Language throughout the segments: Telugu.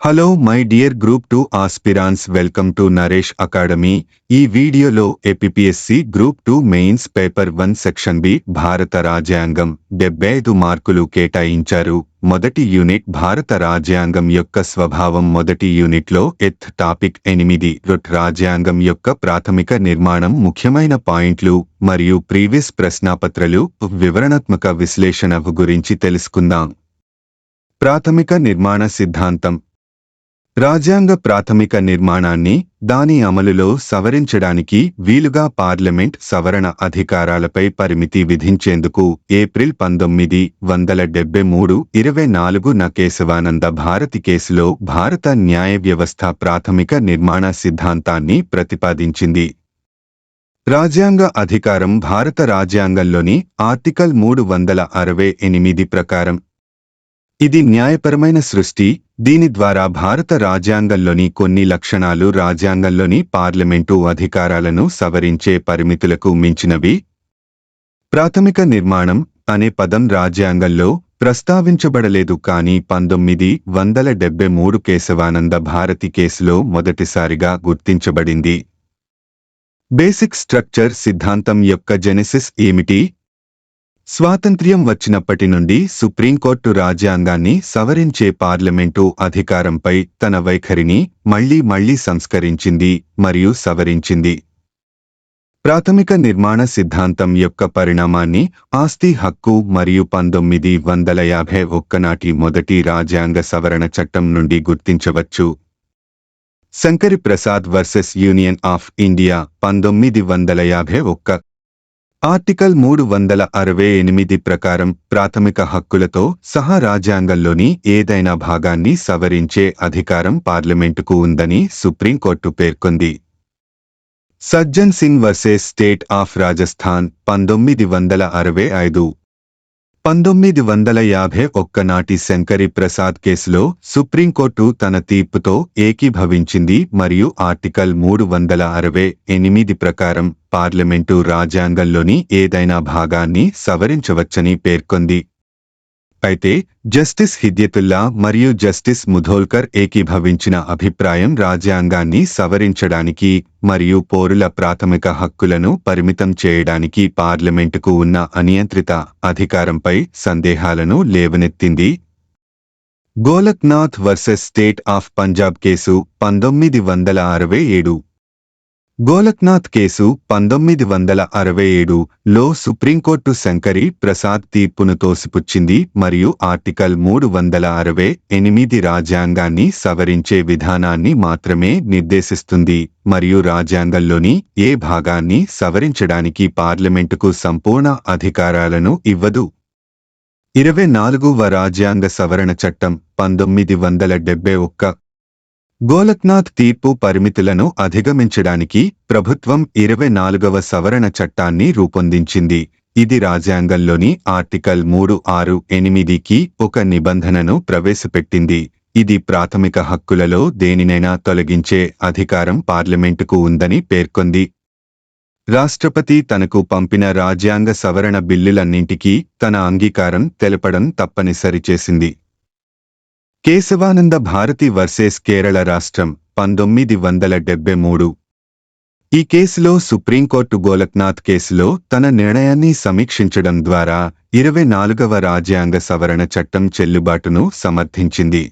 Hello my dear group two aspirants welcome to Naresh academy ఈ వీడియోలో APSC group two mains paper one section B భారత రాజ్యాంగం డెబ్బై ఐదు మార్కులు కేటాయించారు. మొదటి యూనిట్ భారత రాజ్యాంగం యొక్క స్వభావం మొదటి యూనిట్లో ఎత్ టాపిక్ ఎనిమిది రొట్ రాజ్యాంగం యొక్క ప్రాథమిక నిర్మాణం ముఖ్యమైన పాయింట్లు మరియు ప్రీవియస్ ప్రశ్నాపత్రలు వివరణాత్మక విశ్లేషణ గురించి తెలుసుకుందాం. ప్రాథమిక నిర్మాణ సిద్ధాంతం. రాజ్యాంగ ప్రాథమిక నిర్మాణాన్ని దాని అమలులో సవరించడానికి వీలుగా పార్లమెంట్ సవరణ అధికారాలపై పరిమితి విధించేందుకు ఏప్రిల్ పంతొమ్మిది వందల డెబ్బై మూడు ఇరవై నాలుగున కేశవానంద భారతి కేసులో భారత న్యాయ వ్యవస్థ ప్రాథమిక నిర్మాణ సిద్ధాంతాన్ని ప్రతిపాదించింది. రాజ్యాంగ అధికారం భారత రాజ్యాంగంలోని ఆర్టికల్ మూడు వందల అరవై ఎనిమిది ప్రకారం ఇది న్యాయపరమైన సృష్టి. దీని ద్వారా భారత రాజ్యాంగంలోని కొన్ని లక్షణాలు రాజ్యాంగంలోని పార్లమెంటు అధికారాలను సవరించే పరిమితులకు మించినవి. ప్రాథమిక నిర్మాణం అనే పదం రాజ్యాంగంలో ప్రస్తావించబడలేదు కానీ పంతొమ్మిది వందల డెబ్బై మూడు కేశవానంద భారతి కేసులో మొదటిసారిగా గుర్తించబడింది. బేసిక్ స్ట్రక్చర్ సిద్ధాంతం యొక్క జెనెసిస్ ఏమిటి? స్వాతంత్ర్యం వచ్చినప్పటి నుండి సుప్రీంకోర్టు రాజ్యాంగాన్ని సవరించే పార్లమెంటు అధికారంపై తన వైఖరిని మళ్ళీ మళ్ళీ సంస్కరించింది మరియు సవరించింది. ప్రాథమిక నిర్మాణ సిద్ధాంతం యొక్క పరిణామాన్ని ఆస్తి హక్కు మరియు పంతొమ్మిది వందల యాభై ఒక్కనాటి మొదటి రాజ్యాంగ సవరణ చట్టం నుండి గుర్తించవచ్చు. Shankari Prasad versus Union of India పంతొమ్మిది వందల యాభై ఒక్క ఆర్టికల్ మూడు వందల అరవై ఎనిమిది ప్రకారం ప్రాథమిక హక్కులతో సహా రాజ్యాంగంలోని ఏదైనా భాగాన్ని సవరించే అధికారం పార్లమెంటుకు ఉందని సుప్రీంకోర్టు పేర్కొంది. Sajjan Singh versus state of Rajasthan పంతొమ్మిది వందల అరవై ఐదు. పంతొమ్మిది వందల యాభై ఒక్క నాటి శంకరి ప్రసాద్ కేసులో సుప్రీంకోర్టు తన తీర్పుతో ఏకీభవించింది మరియు ఆర్టికల్ మూడు వందల అరవై ఎనిమిది ప్రకారం పార్లమెంటు రాజ్యాంగంలోని ఏదైనా భాగాన్ని సవరించవచ్చని పేర్కొంది. అయితే జస్టిస్ హిద్యతుల్లా మరియు జస్టిస్ ముధోల్కర్ ఏకీభవించిన అభిప్రాయం రాజ్యాంగాన్ని సవరించడానికి మరియు పౌరుల ప్రాథమిక హక్కులను పరిమితం చేయడానికి పార్లమెంటుకు ఉన్న అనియంత్రిత అధికారంపై సందేహాలను లేవనెత్తింది. Golaknath versus state of Punjab case పంతొమ్మిది వందల అరవై ఏడు. గోలక్నాథ్ కేసు పంతొమ్మిది వందల అరవై ఏడులో సుప్రీంకోర్టు శంకరి ప్రసాద్ తీర్పును తోసిపుచ్చింది మరియు ఆర్టికల్ మూడు వందల అరవై ఎనిమిది రాజ్యాంగాన్ని సవరించే విధానాన్ని మాత్రమే నిర్దేశిస్తుంది మరియు రాజ్యాంగంలోని ఏ భాగాన్ని సవరించడానికి పార్లమెంటుకు సంపూర్ణ అధికారాలను ఇవ్వదు. ఇరవై నాలుగవ రాజ్యాంగ సవరణ చట్టం పంతొమ్మిది వందల డెబ్బై ఒక్క గోలక్నాథ్ తీర్పు పరిమితులను అధిగమించడానికి ప్రభుత్వం ఇరవై నాలుగవ సవరణ చట్టాన్ని రూపొందించింది. ఇది రాజ్యాంగంలోని ఆర్టికల్ మూడు ఆరు ఎనిమిదికి ఒక నిబంధనను ప్రవేశపెట్టింది. ఇది ప్రాథమిక హక్కులలో దేనినైనా తొలగించే అధికారం పార్లమెంటుకు ఉందని పేర్కొంది. రాష్ట్రపతి తనకు పంపిన రాజ్యాంగ సవరణ బిల్లులన్నింటికీ తన అంగీకారం తెలపడం తప్పనిసరి చేసింది. కేశవానంద భారతి వర్సెస్ కేరళ రాష్ట్రం పంతొమ్మిది వందల డెబ్బై మూడు. ఈ కేసులో సుప్రీంకోర్టు గోలక్నాథ్ కేసులో తన నిర్ణయాన్ని సమీక్షించడం ద్వారా ఇరవై నాలుగవ రాజ్యాంగ సవరణ చట్టం చెల్లుబాటును సమర్థించింది.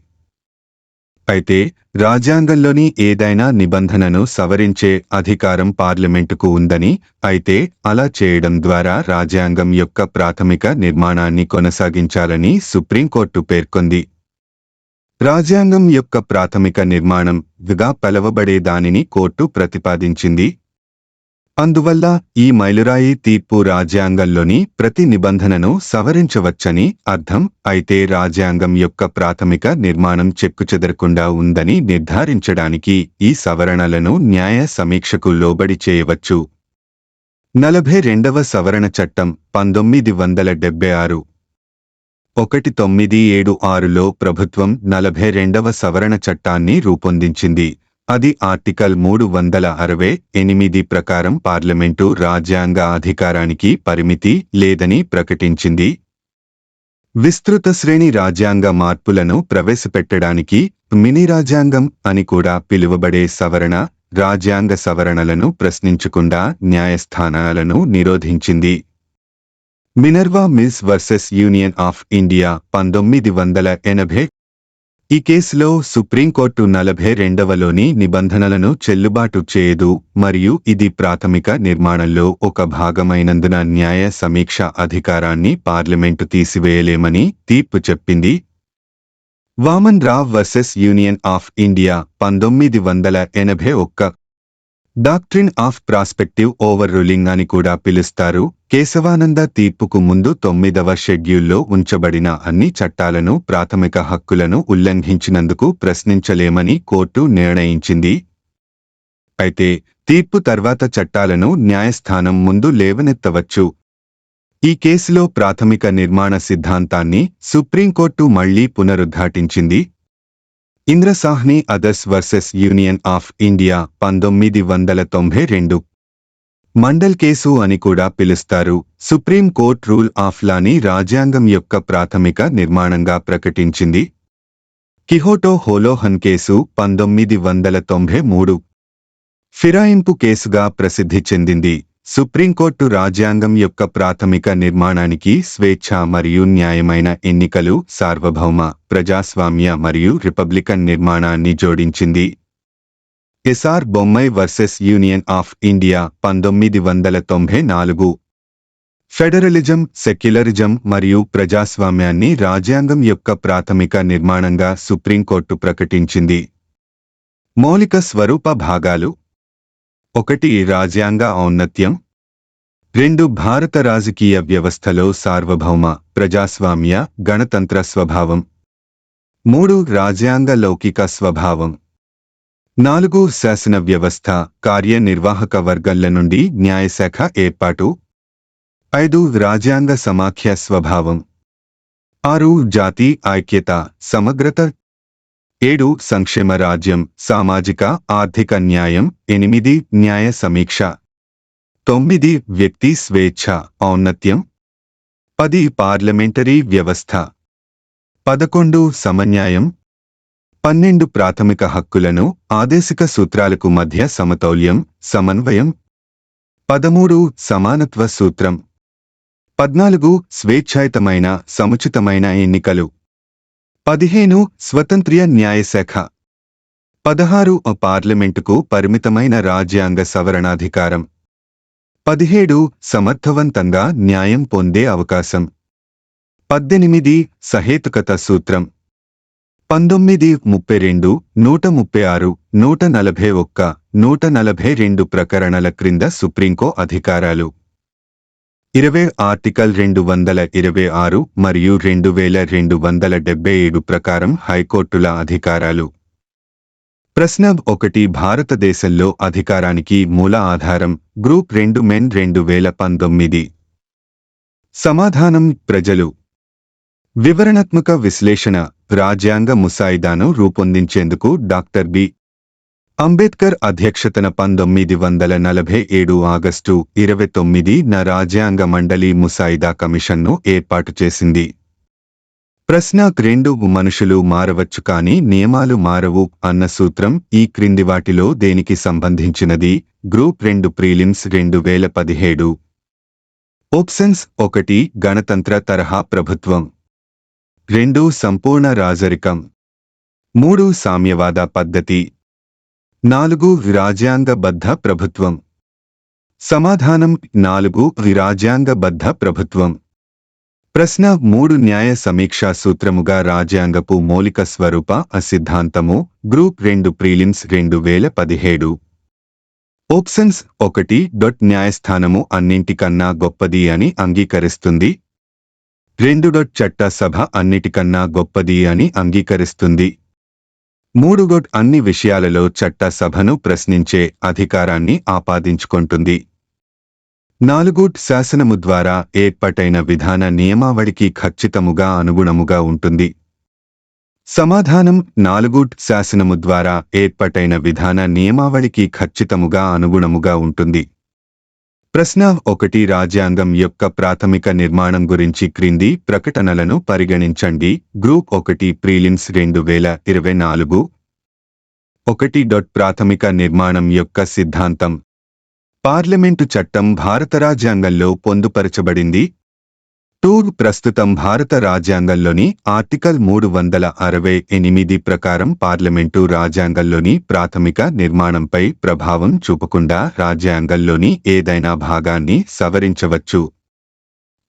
అయితే రాజ్యాంగంలోని ఏదైనా నిబంధనను సవరించే అధికారం పార్లమెంటుకు ఉందని అయితే అలా చేయడం ద్వారా రాజ్యాంగం యొక్క ప్రాథమిక నిర్మాణాన్ని కొనసాగించాలని సుప్రీంకోర్టు పేర్కొంది. రాజ్యాంగం యొక్క ప్రాథమిక నిర్మాణం విగా పిలవబడే దానిని కోర్టు ప్రతిపాదించింది. అందువల్ల ఈ మైలురాయి తీర్పు రాజ్యాంగంలోని ప్రతి నిబంధనను సవరించవచ్చని అర్థం. అయితే రాజ్యాంగం యొక్క ప్రాథమిక నిర్మాణం చెక్కుచెదరకుండా ఉందని నిర్ధారించడానికి ఈ సవరణలను న్యాయ సమీక్షకు లోబడి చేయవచ్చు. నలభై రెండవ సవరణ చట్టం పంతొమ్మిది వందల డెబ్బై ఆరు ఒకటి తొమ్మిది ఏడు ఆరులో ప్రభుత్వం నలభై రెండవ సవరణ చట్టాన్ని రూపొందించింది. అది ఆర్టికల్ మూడు వందల అరవై ఎనిమిది ప్రకారం పార్లమెంటు రాజ్యాంగ అధికారానికి పరిమితి లేదని ప్రకటించింది. విస్తృత శ్రేణి రాజ్యాంగ మార్పులను ప్రవేశపెట్టడానికి మినీ రాజ్యాంగం అని కూడా పిలువబడే సవరణ రాజ్యాంగ సవరణలను ప్రశ్నించకుండా న్యాయస్థానాలను నిరోధించింది. Minerva mills versus Union of India పంతొమ్మిది వందల ఎనభై ఈ కేసులో సుప్రీంకోర్టు నలభై రెండవలోని నిబంధనలను చెల్లుబాటు చేయదు మరియు ఇది ప్రాథమిక నిర్మాణంలో ఒక భాగమైనందున న్యాయ సమీక్ష అధికారాన్ని పార్లమెంటు తీసివేయలేమని తీర్పు చెప్పింది. Waman Rao versus Union of India పంతొమ్మిది వందల ఎనభై ఒక్క doctrine of prospective overruling అని కూడా పిలుస్తారు. కేశవానంద తీర్పుకు ముందు తొమ్మిదవ షెడ్యూల్లో ఉంచబడిన అన్ని చట్టాలను ప్రాథమిక హక్కులను ఉల్లంఘించినందుకు ప్రశ్నించలేమని కోర్టు నిర్ణయించింది. అయితే తీర్పు తర్వాత చట్టాలను న్యాయస్థానం ముందు లేవనెత్తవచ్చు. ఈ కేసులో ప్రాథమిక నిర్మాణ సిద్ధాంతాన్ని సుప్రీంకోర్టు మళ్ళీ పునరుద్ఘాటించింది. Indra Sawhney others versus Union of India పంతొమ్మిది వందల తొంభై రెండు. మండల్ కేసు అని కూడా పిలుస్తారు. సుప్రీం కోర్ట్ రూల్ ఆఫ్ లాని రాజ్యాంగం యొక్క ప్రాథమిక నిర్మాణంగా ప్రకటించింది. కిహోటో హోలోహన్ కేసు పంతొమ్మిది వందల తొంభై మూడు. ఫిరాయింపు కేసుగా ప్రసిద్ధి చెందింది. సుప్రీంకోర్టు రాజ్యాంగం యొక్క ప్రాథమిక నిర్మాణానికి స్వేచ్ఛ మరియు న్యాయమైన ఎన్నికలు సార్వభౌమ ప్రజాస్వామ్య మరియు రిపబ్లికన్ నిర్మాణాన్ని జోడించింది. SR Bommai versus Union of India పంతొమ్మిది వందల తొంభై నాలుగు. ఫెడరలిజం సెక్యులరిజం మరియు ప్రజాస్వామ్యాన్ని రాజ్యాంగం యొక్క ప్రాథమిక నిర్మాణంగా సుప్రీంకోర్టు ప్రకటించింది. మౌలిక స్వరూప భాగాలు ఒకటి రాజ్యాంగ ఔన్నత్యం. రెండు భారత రాజకీయ వ్యవస్థలో సార్వభౌమ ప్రజాస్వామ్య గణతంత్ర స్వభావం. మూడు రాజ్యాంగ లౌకిక స్వభావం. నాలుగు శాసన వ్యవస్థ కార్యనిర్వాహక వర్గాల నుండి న్యాయశాఖ ఏర్పాటు. ఐదు రాజ్యాంగ సమాఖ్య స్వభావం. ఆరు జాతి ఐక్యత సమగ్రత ఏడు సంక్షేమ రాజ్యం సామాజిక ఆర్థిక న్యాయం ఎనిమిది న్యాయ సమీక్ష. తొమ్మిది వ్యక్తి స్వేచ్ఛ ఔన్నత్యం. పది పార్లమెంటరీ వ్యవస్థ. పదకొండు సమన్యాయం. పన్నెండు ప్రాథమిక హక్కులను ఆదేశిక సూత్రాలకు మధ్య సమతౌల్యం సమన్వయం. పదమూడు సమానత్వ సూత్రం. పద్నాలుగు స్వేచ్ఛాయుతమైన సముచితమైన ఎన్నికలు. పదిహేను స్వతంత్ర్య న్యాయశాఖ. పదహారు పార్లమెంటుకు పరిమితమైన రాజ్యాంగ సవరణాధికారం. పదిహేడు సమర్థవంతంగా న్యాయం పొందే అవకాశం. పద్దెనిమిది సహేతుకత సూత్రం. పంతొమ్మిది ముప్పై రెండు నూట ముప్పై ఆరు నూట నలభై ఒక్క నూట నలభై రెండు ప్రకరణల క్రింద సుప్రీంకో అధికారాలు. ఇరవై ఆర్టికల్ రెండు వందల ఇరవై ఆరు మరియు రెండు వేల రెండు వందల డెబ్బై ఏడు ప్రకారం హైకోర్టుల అధికారాలు. ప్రశ్న ఒకటి భారతదేశంలో అధికారానికి మూల ఆధారం గ్రూప్ రెండు మెన్ రెండు వేల పంతొమ్మిది. సమాధానం ప్రజలు. వివరణాత్మక విశ్లేషణ రాజ్యాంగ ముసాయిదాను రూపొందించేందుకు డాక్టర్ బి. అంబేద్కర్ అధ్యక్షతన పంతొమ్మిది వందల నలభై ఏడు ఆగస్టు ఇరవై తొమ్మిది న రాజ్యాంగ మండలి ముసాయిదా కమిషన్ను ఏర్పాటు చేసింది. ప్రశ్న రెండు మనుషులు మారవచ్చు కాని నియమాలు మారవు అన్న సూత్రం ఈ క్రింది వాటిలో దేనికి సంబంధించినది? గ్రూప్ రెండు ప్రీలిమ్స్ రెండు వేల పదిహేడు. ఆప్షన్స్ ఒకటి గణతంత్ర తరహా ప్రభుత్వం. రెండు సంపూర్ణ రాజరికం. మూడు సామ్యవాద పద్ధతి. నాలుగు రాజ్యాంగబద్ధ ప్రభుత్వం. సమాధానం నాలుగు రాజ్యాంగబద్ధ ప్రభుత్వం. ప్రశ్న మూడు న్యాయ సమీక్షా సూత్రముగా రాజ్యాంగపు మౌలిక స్వరూప అసిద్ధాంతము గ్రూప్ రెండు ప్రీలిమ్స్ రెండు వేల పదిహేడు. ఓప్షన్స్ ఒకటి డొట్ న్యాయస్థానము అన్నింటికన్నా గొప్పది అని అంగీకరిస్తుంది. రెండు డొట్ చట్ట సభ అన్నిటికన్నా గొప్పది అని అంగీకరిస్తుంది. మూడుగొట్ అన్ని విషయాలలో చట్టసభను ప్రశ్నించే అధికారాన్ని ఆపాదించుకుంటుంది. నాలుగుట్ శాసనము ద్వారా ఏర్పాటైన విధాన నియమావళికి ఖచ్చితముగా అనుగుణముగా ఉంటుంది. సమాధానం నాలుగుట్ శాసనము ద్వారా ఏర్పాటైన విధాన నియమావళికి ఖచ్చితముగా అనుగుణముగా ఉంటుంది. ప్రశ్న ఒకటి రాజ్యాంగం యొక్క ప్రాథమిక నిర్మాణం గురించి క్రింది ప్రకటనలను పరిగణించండి. గ్రూప్ ఒకటి ప్రీలిమ్స్ రెండు వేల ఇరవై నాలుగు. ఒకటి డొట్ ప్రాథమిక నిర్మాణం యొక్క సిద్ధాంతం. పార్లమెంటు చట్టం భారత రాజ్యాంగంలో పొందుపరచబడింది. టూర్ ప్రస్తుతం భారత రాజ్యాంగంలోని ఆర్టికల్ మూడు వందల అరవై ఎనిమిది ప్రకారం పార్లమెంటు రాజ్యాంగంలోని ప్రాథమిక నిర్మాణంపై ప్రభావం చూపకుండా రాజ్యాంగంలోని ఏదైనా భాగాన్ని సవరించవచ్చు.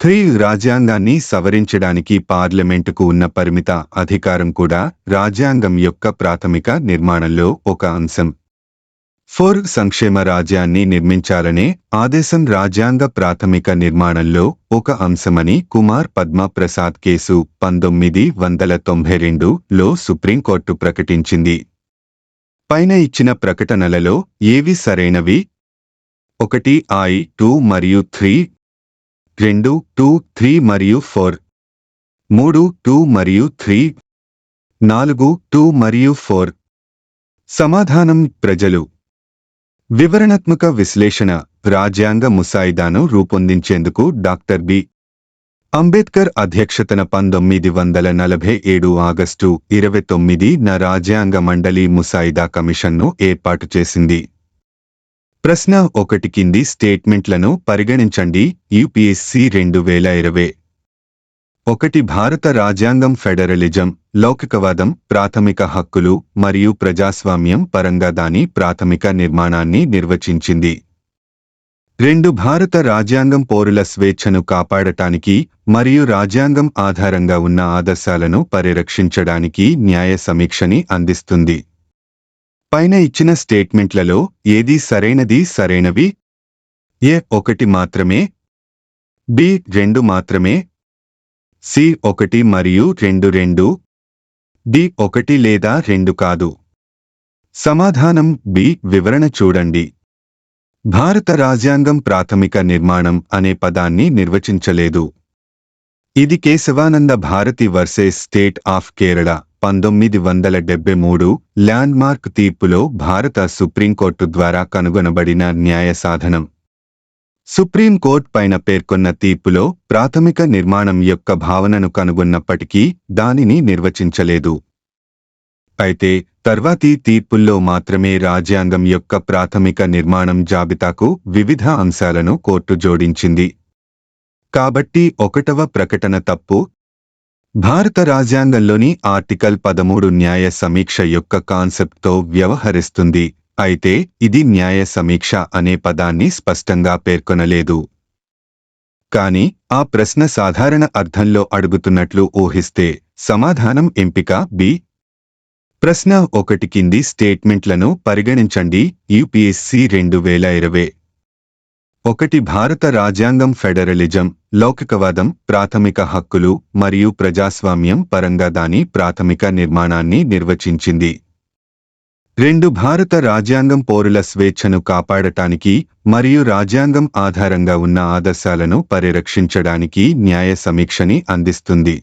త్రీ రాజ్యాంగాన్ని సవరించడానికి పార్లమెంటుకు ఉన్న పరిమిత అధికారం కూడా రాజ్యాంగం యొక్క ప్రాథమిక నిర్మాణంలో ఒక అంశం. ఫోర్ సంక్షేమ రాజ్యాన్ని నిర్మించాలనే ఆదేశం రాజ్యాంగ ప్రాథమిక నిర్మాణంలో ఒక అంశమని కుమార్ పద్మ ప్రసాద్ కేసు పంతొమ్మిది వందల తొంభై రెండులో సుప్రీంకోర్టు ప్రకటించింది. పైన ఇచ్చిన ప్రకటనలలో ఏవి సరైనవి? ఒకటి ఐ టూ మరియు త్రీ రెండు టూ త్రీ మరియు ఫోర్ మూడు టూ మరియు త్రీ నాలుగు టూ మరియు ఫోర్. సమాధానం ప్రజలు. వివరణాత్మక విశ్లేషణ రాజ్యాంగ ముసాయిదాను రూపొందించేందుకు డాక్టర్ బి. అంబేద్కర్ అధ్యక్షతన పంతొమ్మిది వందల నలభై ఏడు ఆగస్టు ఇరవై తొమ్మిది న రాజ్యాంగ మండలి ముసాయిదా కమిషన్ను ఏర్పాటు చేసింది. ప్రశ్న ఒకటి కింది స్టేట్మెంట్లను పరిగణించండి. యూపీఎస్సీ రెండు వేల ఇరవై ఒకటి భారత రాజ్యాంగం ఫెడరలిజం లౌకికవాదం ప్రాథమిక హక్కులు మరియు ప్రజాస్వామ్యం పరంగా దాని ప్రాథమిక నిర్మాణాన్ని నిర్వచించింది. రెండు భారత రాజ్యాంగం పౌరుల స్వేచ్ఛను కాపాడటానికి మరియు రాజ్యాంగం ఆధారంగా ఉన్న ఆదర్శాలను పరిరక్షించడానికి న్యాయ సమీక్షని అందిస్తుంది. పైన ఇచ్చిన స్టేట్మెంట్లలో ఏది సరైనది సరైనవి? ఏ ఒకటి మాత్రమే? బి రెండు మాత్రమే? సి ఒకటి మరియు రెండు రెండు? డి ఒకటి లేదా రెండు కాదు. సమాధానం బి వివరణ చూడండి. భారత రాజ్యాంగం ప్రాథమిక నిర్మాణం అనే పదాన్ని నిర్వచించలేదు. ఇది Kesavananda Bharati versus State of Kerala పంతొమ్మిది వందల డెబ్బై మూడు ల్యాండ్మార్క్ తీర్పులో భారత సుప్రీంకోర్టు ద్వారా కనుగొనబడిన న్యాయ సాధనం. సుప్రీంకోర్టు పైన పేర్కొన్న తీర్పులో ప్రాథమిక నిర్మాణం యొక్క భావనను కనుగొన్నప్పటికీ దానిని నిర్వచించలేదు. అయితే తర్వాతి తీర్పుల్లో మాత్రమే రాజ్యాంగం యొక్క ప్రాథమిక నిర్మాణం జాబితాకు వివిధ అంశాలను కోర్టు జోడించింది. కాబట్టి ఒకటవ ప్రకటన తప్పు? భారత రాజ్యాంగంలోని ఆర్టికల్ పదమూడు న్యాయ సమీక్ష యొక్క కాన్సెప్ట్తో వ్యవహరిస్తుంది. అయితే ఇది న్యాయ సమీక్ష అనే పదాన్ని స్పష్టంగా పేర్కొనలేదు. కాని ఆ ప్రశ్న సాధారణ అర్థంలో అడుగుతున్నట్లు ఊహిస్తే సమాధానం ఎంపిక బి. ప్రశ్న ఒకటి కింది స్టేట్మెంట్లను పరిగణించండి. యూపీఎస్సీ రెండు వేల ఇరవై ఒకటి భారత రాజ్యాంగం ఫెడరలిజం లౌకికవాదం ప్రాథమిక హక్కులు మరియు ప్రజాస్వామ్యం పరంగా దాని ప్రాథమిక నిర్మాణాన్ని నిర్వచించింది. రెండు భారత రాజ్యాంగం పౌరుల స్వేచ్ఛను కాపాడటానికి మరియు రాజ్యాంగం ఆధారంగా ఉన్న ఆదర్శాలను పరిరక్షించడానికి న్యాయ సమీక్షని అందిస్తుంది.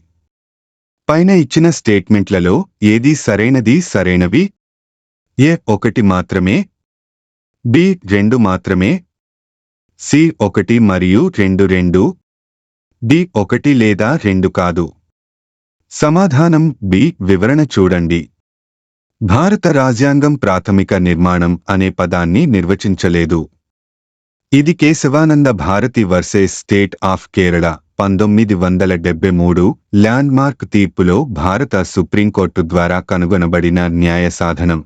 పైన ఇచ్చిన స్టేట్మెంట్లలో ఏది సరైనది సరైనవి? ఏ ఒకటి మాత్రమే? బి రెండు మాత్రమే? సి ఒకటి మరియు రెండు రెండు? డి ఒకటి లేదా రెండు కాదు. సమాధానం బి వివరణ చూడండి. భారత రాజ్యాంగం ప్రాథమిక నిర్మాణం అనే పదాన్ని నిర్వచించలేదు. ఇది Kesavananda Bharati versus State of Kerala పంతొమ్మిది వందల డెబ్బై మూడు ల్యాండ్మార్క్ తీర్పులో భారత సుప్రీంకోర్టు ద్వారా కనుగొనబడిన న్యాయ సాధనం.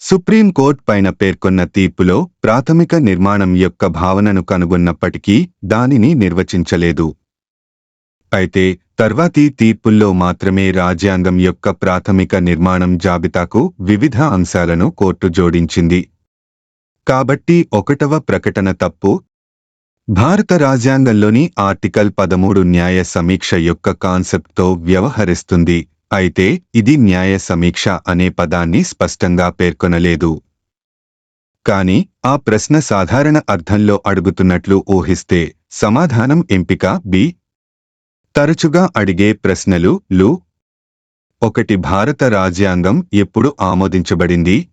సుప్రీంకోర్టు పైన పేర్కొన్న తీర్పులో ప్రాథమిక నిర్మాణం యొక్క భావనను కనుగొన్నప్పటికీ దానిని నిర్వచించలేదు. అయితే తర్వాతి తీర్పుల్లో మాత్రమే రాజ్యాంగం యొక్క ప్రాథమిక నిర్మాణం జాబితాకు వివిధ అంశాలను కోర్టు జోడించింది. కాబట్టి ఒకటవ ప్రకటన తప్పు. భారత రాజ్యాంగంలోని ఆర్టికల్ పదమూడు న్యాయ సమీక్ష యొక్క కాన్సెప్ట్తో వ్యవహరిస్తుంది. అయితే ఇది న్యాయ సమీక్ష అనే పదాన్ని స్పష్టంగా పేర్కొనలేదు. కాని ఆ ప్రశ్న సాధారణ అర్థంలో అడుగుతున్నట్లు ఊహిస్తే సమాధానం ఎంపిక బి తరచుగా అడిగే ప్రశ్నలు లు. ఒకటి భారత రాజ్యాంగం ఎప్పుడు ఆమోదించబడింది?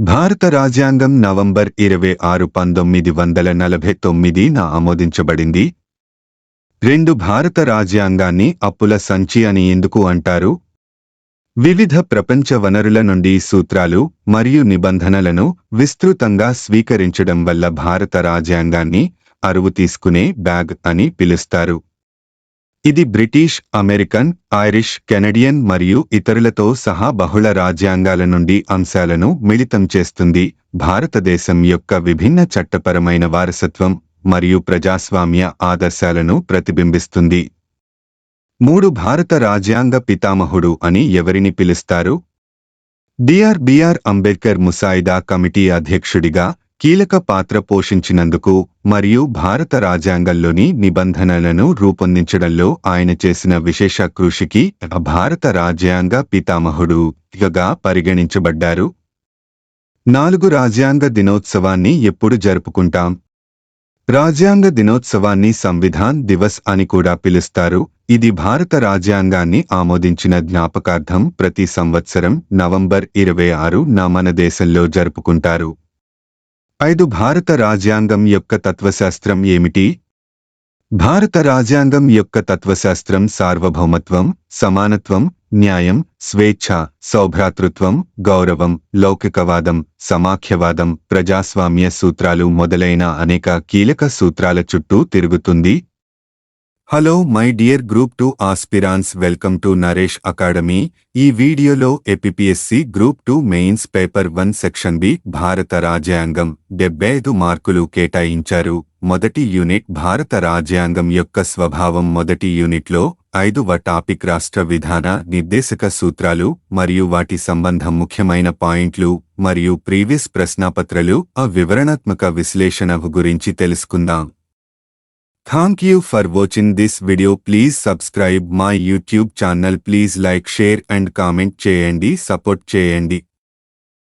భారత రాజ్యాంగం నవంబర్ ఇరవై ఆరు పంతొమ్మిది వందల నలభై తొమ్మిదిన ఆమోదించబడింది. రెండు భారత రాజ్యాంగాన్ని అప్పుల సంచి అని ఎందుకు అంటారు? వివిధ ప్రపంచ వనరుల నుండి సూత్రాలు మరియు నిబంధనలను విస్తృతంగా స్వీకరించడం వల్ల భారత రాజ్యాంగాన్ని అరువు తీసుకునే బ్యాగ్ అని పిలుస్తారు. ఇది బ్రిటిష్ అమెరికన్ ఐరిష్ కెనడియన్ మరియు ఇతరులతో సహా బహుళ రాజ్యాంగాల నుండి అంశాలను మిళితం చేస్తుంది. భారతదేశం యొక్క విభిన్న చట్టపరమైన వారసత్వం మరియు ప్రజాస్వామ్య ఆదర్శాలను ప్రతిబింబిస్తుంది. మూడు భారత రాజ్యాంగ పితామహుడు అని ఎవరిని పిలుస్తారు? డిఆర్ బిఆర్ అంబేద్కర్ ముసాయిదా కమిటీ అధ్యక్షుడిగా కీలక పాత్ర పోషించినందుకు మరియు భారత రాజ్యాంగంలోని నిబంధనలను రూపొందించడంలో ఆయన చేసిన విశేష కృషికి భారత రాజ్యాంగ పితామహుడుగా పరిగణించబడ్డారు. నాలుగు రాజ్యాంగ దినోత్సవాన్ని ఎప్పుడు జరుపుకుంటాం? రాజ్యాంగ దినోత్సవాన్ని సంవిధాన్ దివస్ అని కూడా పిలుస్తారు. ఇది భారత రాజ్యాంగాన్ని ఆమోదించిన జ్ఞాపకార్థం ప్రతి సంవత్సరం నవంబర్ ఇరవై ఆరు నా మన దేశంలో జరుపుకుంటారు. ఐదు భారత రాజ్యాంగం యొక్క తత్వశాస్త్రం ఏమిటి? భారత రాజ్యాంగం యొక్క తత్వశాస్త్రం సార్వభౌమత్వం సమానత్వం న్యాయం స్వేచ్ఛ సౌభ్రాతృత్వం గౌరవం లౌకికవాదం సమాఖ్యవాదం ప్రజాస్వామ్య సూత్రాలు మొదలైన అనేక కీలక సూత్రాల చుట్టూ తిరుగుతుంది. Hello my dear group two aspirants welcome to Naresh Academy ఈ వీడియోలో APPSC group two mains paper one section B భారత రాజ్యాంగం డెబ్బై ఐదు మార్కులు కేటాయించారు. మొదటి యూనిట్ భారత రాజ్యాంగం యొక్క స్వభావం మొదటి యూనిట్లో ఐదువ టాపిక్ రాష్ట్ర విధాన నిర్దేశక సూత్రాలు మరియు వాటి సంబంధం ముఖ్యమైన పాయింట్లు మరియు ప్రీవియస్ ప్రశ్నాపత్రలు ఆ వివరణాత్మక విశ్లేషణ గురించి తెలుసుకుందాం. Thank you for watching this video. Please subscribe my YouTube channel. Please like, share and comment చేయండి సపోర్ట్ చేయండి